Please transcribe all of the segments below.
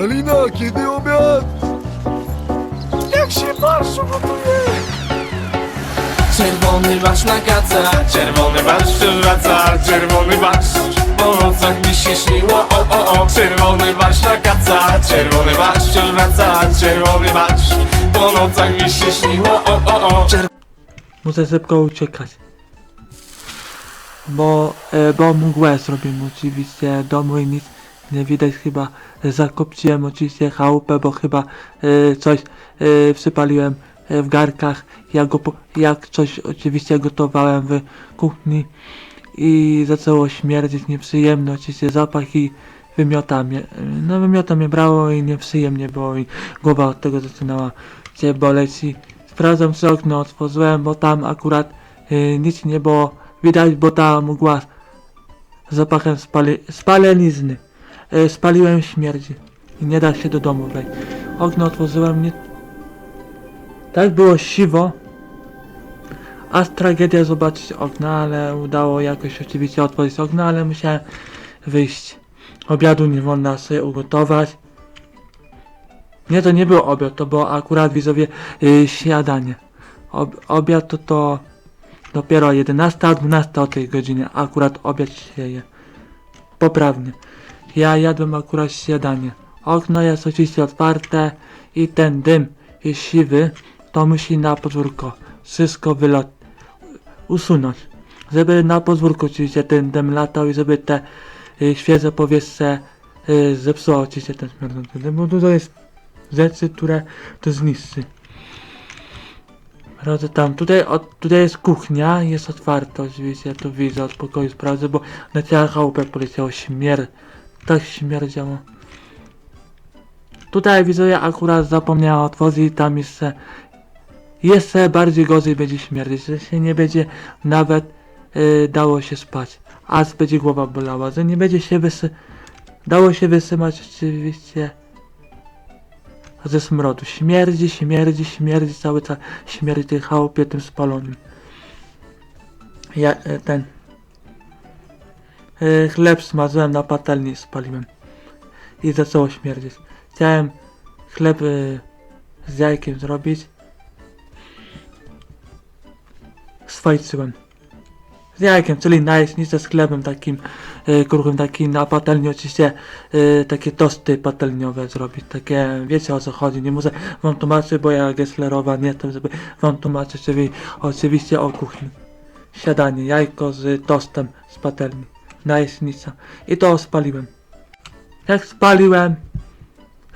Alina, kiedy obiad? Jak się marszu gotuje? Czerwony masz na kaca. Czerwony barszcz wraca. Czerwony barszcz Po nocach mi się śniło O o o. Czerwony barszcz na kaca. Czerwony barszcz wraca. Czerwony barszcz Po nocach mi się śniło O o o. Czer Muszę szybko uciekać. Bo, e, bo mgłę zrobiłem oczywiście. Domu i nic nie widać chyba. Zakopciłem oczywiście chałupę, bo chyba e, coś e, przypaliłem e, w garkach. Jak, go, jak coś oczywiście gotowałem w kuchni i zaczęło śmierdzić nieprzyjemny oczywiście zapach i wymiota mnie, no wymiota mnie brało i nieprzyjemnie było i głowa od tego zaczynała cię boleć i sprawdzam przez okno, otworzyłem, bo tam akurat y, nic nie było widać, bo ta mgła zapachem spali, spalenizny. Y, spaliłem śmierdzi i nie da się do domu wejść. Okno otworzyłem, nie... Tak było siwo, aż tragedia zobaczyć okna, ale udało jakoś oczywiście otworzyć okno, ale musiałem wyjść. Obiadu nie wolno sobie ugotować. Nie, to nie był obiad, to było akurat widzowie yy, śniadanie. Ob, obiad to to dopiero 11, a 12 o tej godzinie. Akurat obiad się je. Poprawnie. Ja jadłem akurat śniadanie. Okno jest oczywiście otwarte i ten dym jest siwy, to musi na podwórko wszystko wylot usunąć. Żeby na podwórku oczywiście ten dym latał i żeby te y, świeże powietrze y, zepsuło oczywiście ten śmierdzący dym, bo to jest rzeczy, które to zniszczy. Rodzę tam, tutaj, od, tutaj jest kuchnia, jest otwarta oczywiście, ja to widzę od pokoju sprawdzę, bo na całą chałupę poleciało śmier... tak śmierdziało. Tutaj widzę, ja akurat zapomniałem otworzyć tam jeszcze jeszcze bardziej gorzej będzie śmierdzieć, że się nie będzie nawet y, dało się spać, aż będzie głowa bolała, że nie będzie się wysy... dało się wysymać oczywiście ze smrodu. Śmierdzi, śmierdzi, śmierdzi, cały czas śmierdzi tej chałupie tym spalonym. Ja e, ten chleb smażyłem na patelni i spaliłem. I zaczęło śmierdzieć. Chciałem chleb e, z jajkiem zrobić. Swajczyłem. Z jajkiem, czyli najśnicę z chlebem takim e, kruchym, takim na patelni oczywiście e, takie tosty patelniowe zrobić, takie, wiecie o co chodzi, nie muszę wam tłumaczyć, bo ja Gesslerowa nie jestem, żeby wam tłumaczyć, czyli oczywiście o kuchni. Siadanie, jajko z tostem z patelni, najśnica i to spaliłem. Jak spaliłem,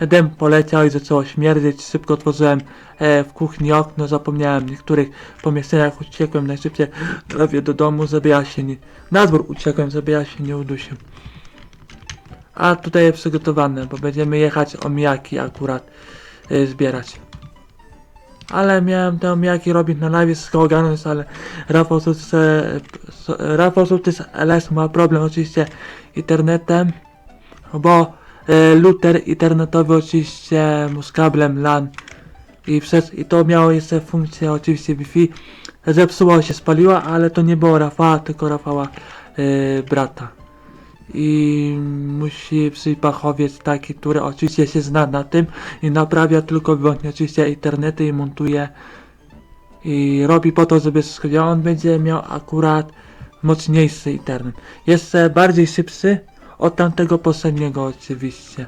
dym poleciał i zaczęło śmierdzieć, szybko otworzyłem e, w kuchni okno, zapomniałem w niektórych pomieszczeniach, uciekłem najszybciej. Prawie do domu, żeby ja się nie... Na dwór uciekłem, żeby ja się nie udusił. A tutaj jest przygotowane, bo będziemy jechać omijaki akurat y, zbierać. Ale miałem te omijaki robić na live z Hoganus, ale Rafał Sołtys, e, LS ma problem oczywiście internetem, bo e, router internetowy oczywiście mu z kablem LAN i, przez, i to miało jeszcze funkcję oczywiście Wi-Fi. Zepsuło się, spaliła, ale to nie było Rafała, tylko Rafała e, brata. I musi przyjść fachowiec taki, który oczywiście się zna na tym i naprawia tylko wyłącznie oczywiście internety i montuje i robi po to, żeby schodziło. On będzie miał akurat mocniejszy internet. Jest bardziej szybszy od tamtego poprzedniego oczywiście.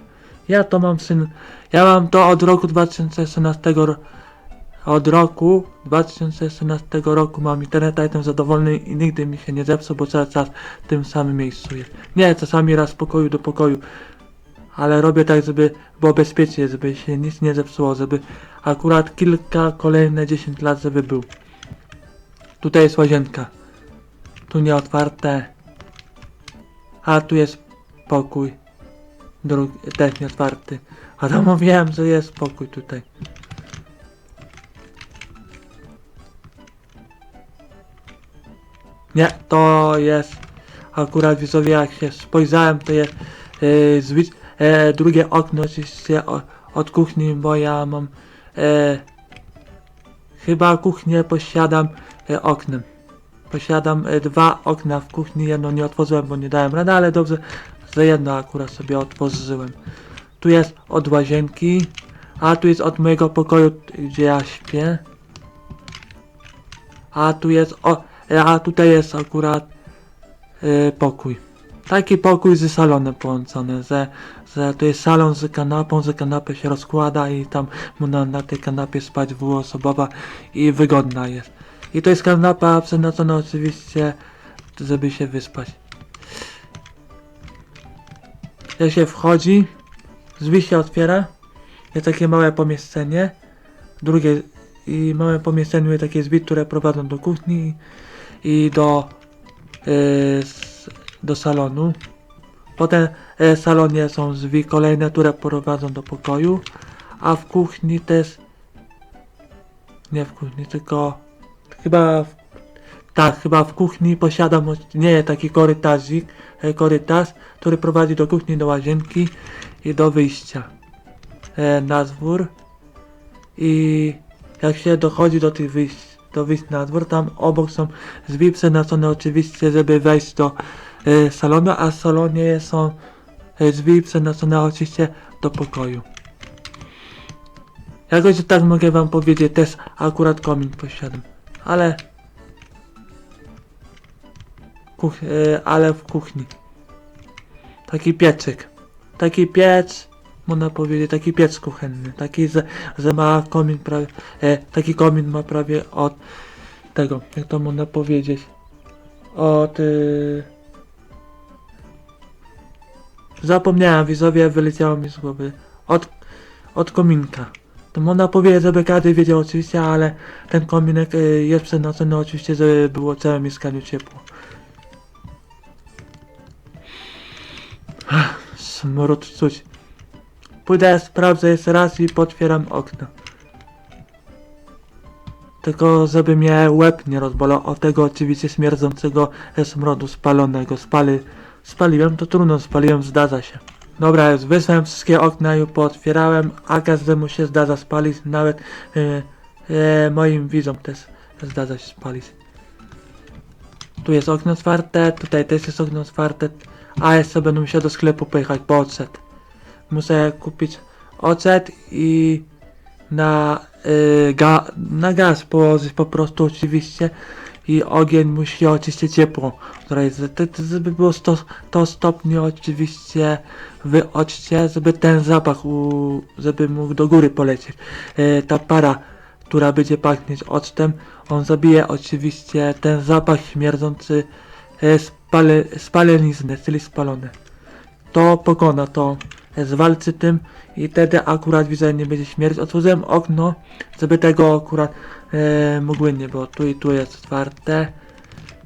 Ja to mam syn, ja mam to od roku 2016 ro- od roku 2016 roku mam internet, a jestem zadowolony i nigdy mi się nie zepsuł, bo cały czas w tym samym miejscu jest. Nie, czasami raz z pokoju do pokoju, ale robię tak, żeby było bezpiecznie, żeby się nic nie zepsuło, żeby akurat kilka, kolejne 10 lat, żeby był. Tutaj jest łazienka. Tu nie otwarte. A tu jest pokój. Drugi, też nie otwarty. A to mówiłem, że jest pokój tutaj. Nie, to jest akurat widzowie jak się spojrzałem to jest e, z, e, drugie okno oczywiście o, od kuchni, bo ja mam e, chyba kuchnię posiadam e, oknem. Posiadam e, dwa okna w kuchni, jedno nie otworzyłem, bo nie dałem rady, ale dobrze, że jedno akurat sobie otworzyłem. Tu jest od łazienki, a tu jest od mojego pokoju, gdzie ja śpię. A tu jest, o, a tutaj jest akurat y, pokój. Taki pokój z salonem połączony, że, że to jest salon z kanapą, że kanapę się rozkłada i tam można na tej kanapie spać dwuosobowa i wygodna jest. I to jest kanapa przeznaczona oczywiście, żeby się wyspać. Jak się wchodzi, drzwi się otwiera, jest takie małe pomieszczenie, drugie i małe pomieszczenie jest takie drzwi, które prowadzą do kuchni i do, s- do salonu. Potem e, w salonie są drzwi kolejne, które prowadzą do pokoju, a w kuchni też nie w kuchni, tylko chyba w, tak, chyba w kuchni posiadam nie taki korytarzik, e, korytarz, który prowadzi do kuchni, do łazienki i do wyjścia e, na dwór i jak się dochodzi do tych wyjść, do wyjść na dwór, tam obok są drzwi przeznaczone oczywiście, żeby wejść do e, salonu, a w salonie są e, drzwi przeznaczone oczywiście do pokoju. Jakoś tak mogę wam powiedzieć, też akurat komin posiadam, ale kuch, e, ale w kuchni. Taki piecyk. Taki piec, można powiedzieć, taki piec kuchenny. Taki, że, że ma komin prawie, e, taki komin ma prawie od tego, jak to można powiedzieć, od... Y, zapomniałem, widzowie, wyleciało mi z głowy. Od, od kominka. To można powiedzieć, żeby każdy wiedział oczywiście, ale ten kominek y, jest przeznaczony oczywiście, żeby było całe mieszkaniu ciepło. Smród czuć. Pójdę, sprawdzę jeszcze raz i potwieram okno. Tylko żeby mnie łeb nie rozbolał od tego oczywiście śmierdzącego smrodu spalonego. Spali, spaliłem, to trudno spaliłem, zdarza się. Dobra, już wysłałem wszystkie okna i pootwierałem, a każdemu się zdarza spalić, nawet e, e, moim widzom też zdarza się spalić. Tu jest okno otwarte, tutaj też jest okno otwarte, a jeszcze będę musiał do sklepu pojechać po ocet. Muszę kupić ocet i na, y, ga, na gaz położyć po prostu oczywiście i ogień musi oczywiście ciepło, które jest, to, to, żeby było 100, to stopni oczywiście w occie, żeby ten zapach, u, żeby mógł do góry polecieć. Y, ta para, która będzie pachnieć octem, on zabije oczywiście ten zapach śmierdzący y, spale, spalenizny, czyli spalone. To pokona to, zwalczy tym i wtedy akurat widzę nie będzie śmierć. Otworzyłem okno, żeby tego akurat e, mgły nie było. Tu i tu jest otwarte.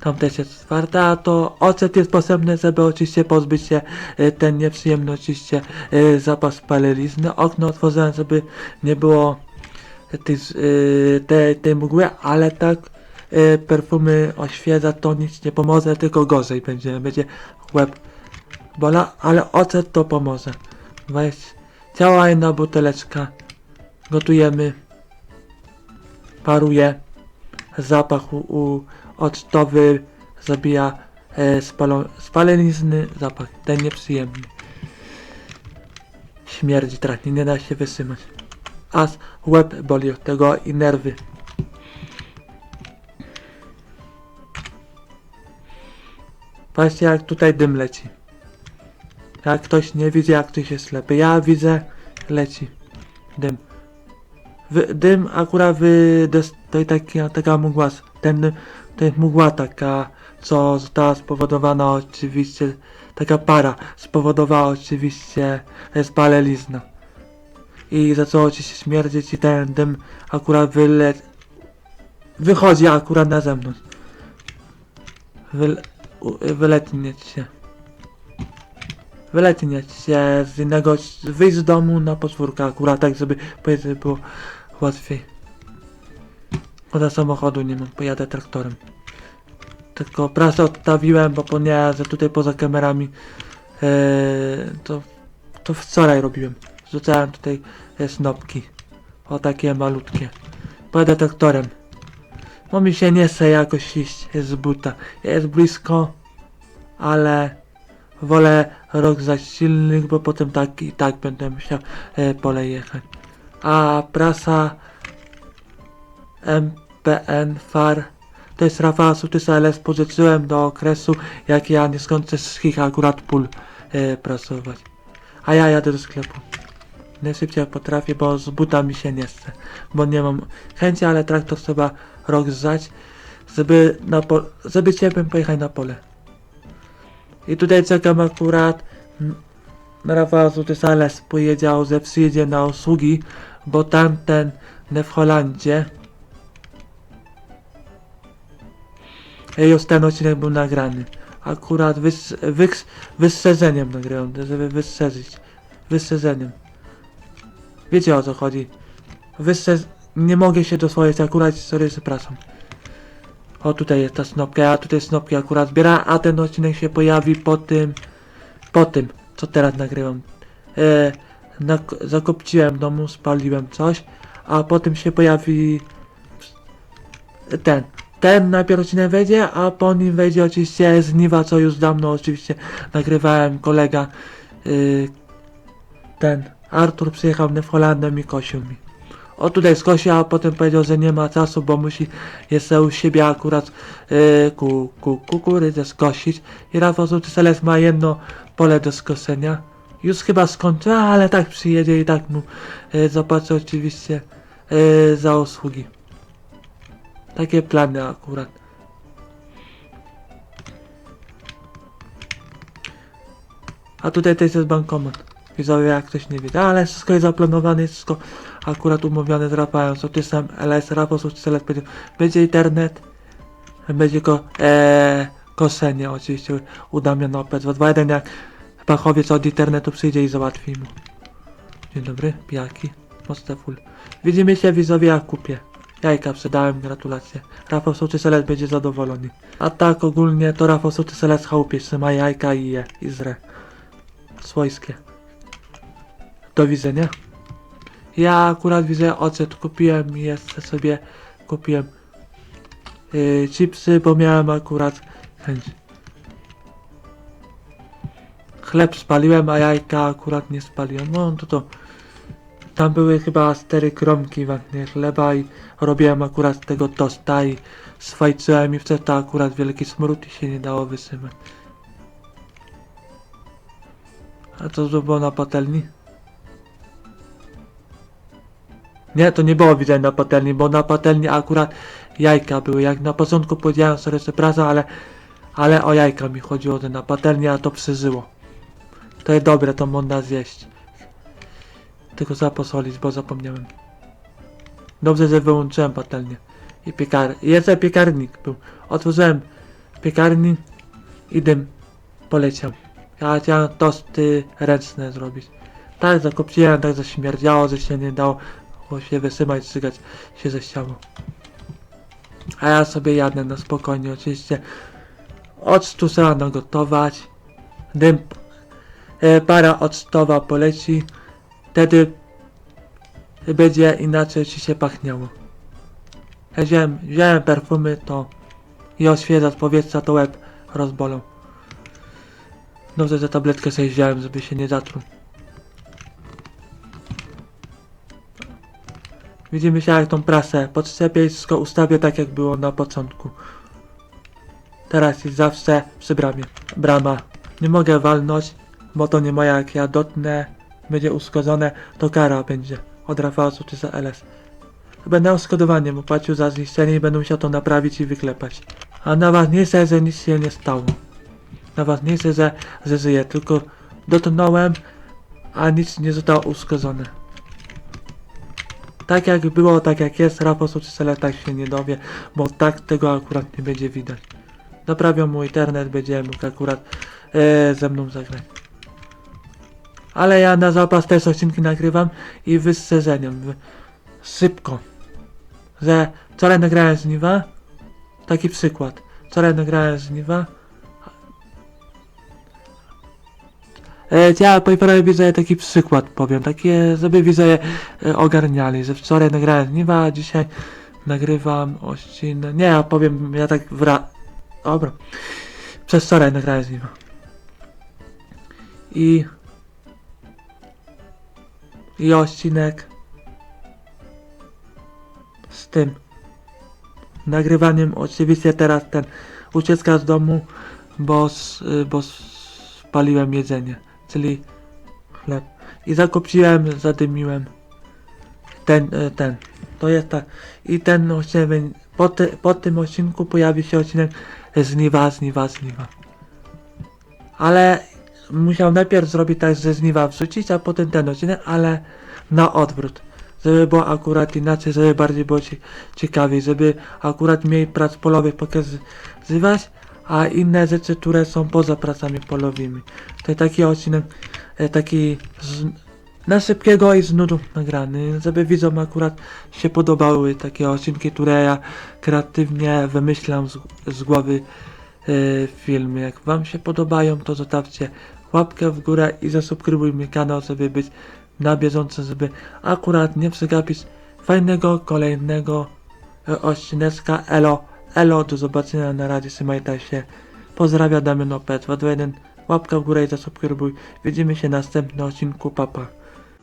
Tam też jest otwarte, a to ocet jest potrzebny, żeby oczywiście pozbyć się e, ten nieprzyjemny oczywiście e, zapas spalenizny. Okno otworzyłem, żeby nie było tej, tej, tej mgły, ale tak e, perfumy oświeca, to nic nie pomoże, tylko gorzej będzie, będzie łeb bola, ale ocet to pomoże. Weź cała jedna buteleczka. Gotujemy. Paruje. Zapach u, u octowy zabija e, spalo, spalenizny zapach. Ten nieprzyjemny. Śmierdzi tratnie, nie da się wysyłać. Aż łeb boli od tego i nerwy. Patrzcie jak tutaj dym leci. Jak ktoś nie widzi, jak ktoś jest ślepy. Ja widzę, leci dym. Dym akurat wy, to jest taka, taka mgła, ten dym, to jest mgła taka, co została spowodowana oczywiście, taka para spowodowała oczywiście spalenizna. I zaczęło ci się śmierdzić i ten dym akurat wyle... wychodzi akurat na zewnątrz. Wyle... wyletnieć się wyletnieć się z innego, wyjść z domu na podwórko akurat tak, żeby powiedzmy było łatwiej. Poza samochodu nie mam, pojadę traktorem. Tylko prasę odstawiłem, bo ponieważ tutaj poza kamerami e, to, to wczoraj robiłem. Rzucałem tutaj e, snopki. O takie malutkie. Pojadę traktorem. Bo mi się nie chce jakoś iść z buta. Jest blisko, ale wolę rok za silnych, bo potem tak i tak będę musiał e, pole jechać. A prasa MPN FAR to jest Rafała Sutysa, ale spożyczyłem do okresu, jak ja nie skończę z ich akurat pól e, prasować. A ja jadę do sklepu. Najszybciej jak potrafię, bo z butami się nie chce. Bo nie mam chęci, ale traktor trzeba rok zdać, żeby, na żeby ciepłem pojechać na pole. I tutaj czekam akurat Sutysa, ale powiedział, że przyjedzie na usługi, bo tamten w Holandzie już ten odcinek był nagrany. Akurat wys, wys, wystrzeżeniem nagrałem, żeby wystrzeżyć. Wystrzeżeniem. Wiecie o co chodzi. Wystrze... Nie mogę się dosłowić akurat, sorry, przepraszam. O, tutaj jest ta snopka, ja tutaj snopki akurat zbiera, a ten odcinek się pojawi po tym... Po tym, co teraz nagrywam. E, nak- zakopciłem domu, spaliłem coś, a potem się pojawi... Ten. Ten najpierw odcinek wejdzie, a po nim wejdzie oczywiście z Niwa, co już dawno oczywiście nagrywałem kolega. y, ten Artur przyjechał w Holandę i kosił mi. O tutaj skosił, a potem powiedział, że nie ma czasu, bo musi jeszcze u siebie akurat y, ku, ku, kukurydzę skosić. I Rafał Złotyseles ma jedno pole do skosenia. Już chyba skończy, ale tak przyjedzie i tak mu y, zapłacę oczywiście y, za usługi. Takie plany akurat. A tutaj też jest bankomat. Widzowie, jak ktoś nie wie. Ale wszystko jest zaplanowane, jest wszystko akurat umówione z Rafałem Sołtysem. LS Rafał Sołtysem będzie, będzie internet. Będzie go ee, koszenie oczywiście u Damiana Opec 221 jak fachowiec od internetu przyjdzie i załatwi mu. Dzień dobry, pijaki. Mocne full. Widzimy się widzowie jak kupię. Jajka sprzedałem, gratulacje. Rafał Sołtyseles będzie zadowolony. A tak ogólnie to Rafał Sołtyseles chałupie trzyma jajka i je. I zre. Swojskie. Do widzenia. Ja akurat widzę ocet kupiłem jeszcze sobie kupiłem yy, chipsy, bo miałem akurat chęć. Chleb spaliłem, a jajka akurat nie spaliłem. No to to. Tam były chyba cztery kromki watnie chleba i robiłem akurat z tego tosta i swajczyłem i wtedy akurat wielki smród i się nie dało wysypać. A co to na patelni? Nie, to nie było widać na patelni, bo na patelni akurat jajka były. Jak na początku powiedziałem sobie przepraszam, ale, ale o jajka mi chodziło, to na patelni, a to przeżyło. To jest dobre, to można zjeść. Tylko zaposolić, bo zapomniałem. Dobrze, że wyłączyłem patelnię. I piekar... I jeszcze piekarnik był. Otworzyłem piekarnik i dym poleciał. Ja chciałem tosty ręczne zrobić. Tak zakopciłem, tak zaśmierdziało, że się nie dało się wysypać, cygać się ze ścianą. A ja sobie jadę na spokojnie, oczywiście. Octu trzeba nagotować. Dym, e, para octowa poleci. Wtedy będzie inaczej ci się pachniało. Ja wziąłem, wziąłem perfumy to i oświeżacz powietrza to łeb rozbolą. Dobrze, że tabletkę sobie wziąłem, żeby się nie zatruł. Widzimy się jak tą prasę podczepię i wszystko ustawię tak jak było na początku. Teraz jest zawsze przy bramie. Brama. Nie mogę walnąć, bo to nie moja jak ja dotnę, będzie uszkodzone, to kara będzie. Od Rafała czy za LS. Będę uszkodowaniem opłacił za zniszczenie i będę musiał to naprawić i wyklepać. A na was nie chcę, że nic się nie stało. Na was nie chcę, że, że żyję, tylko dotknąłem, a nic nie zostało uszkodzone. Tak jak było, tak jak jest, Rafał Soczysele tak się nie dowie, bo tak tego akurat nie będzie widać. Naprawią mu internet, będzie mógł akurat e, ze mną zagrać. Ale ja na zapas też odcinki nagrywam i wy- Szybko. Że wczoraj nagrałem z Niwa. Taki przykład. Wczoraj nagrałem z Niwa. Ja po prawie widzę taki przykład powiem, takie, żeby widzę e, ogarniali, że wczoraj nagrałem Niwa, dzisiaj nagrywam odcinek, nie, ja powiem, ja tak wra... Dobra. Przez wczoraj nagrałem z Niwa. i i odcinek z tym nagrywaniem oczywiście teraz ten ucieczka z domu bo, bo spaliłem jedzenie czyli chleb i zakopiłem, zadymiłem. Ten, y, ten. To jest tak i ten odcinek po, ty, po tym odcinku pojawi się odcinek żniwa, żniwa, żniwa. Ale musiał najpierw zrobić tak, że żniwa wrzucić, a potem ten odcinek, ale na odwrót. Żeby było akurat inaczej, żeby bardziej było ci ciekawiej, żeby akurat mniej prac polowych pokazywać, a inne rzeczy, które są poza pracami polowymi. To jest taki odcinek, e, taki z, na szybkiego i z nagrany, żeby widzom akurat się podobały takie odcinki, które ja kreatywnie wymyślam z, z głowy e, filmy. Jak Wam się podobają, to zostawcie łapkę w górę i zasubskrybuj mój kanał, żeby być na bieżąco, żeby akurat nie przegapić fajnego kolejnego e, odcineczka. Elo, elo, do zobaczenia na razie, trzymajcie się. Pozdrawiam Damian Opet, 221, łapka w górę i zasubskrybuj. Widzimy się w następnym odcinku, papa.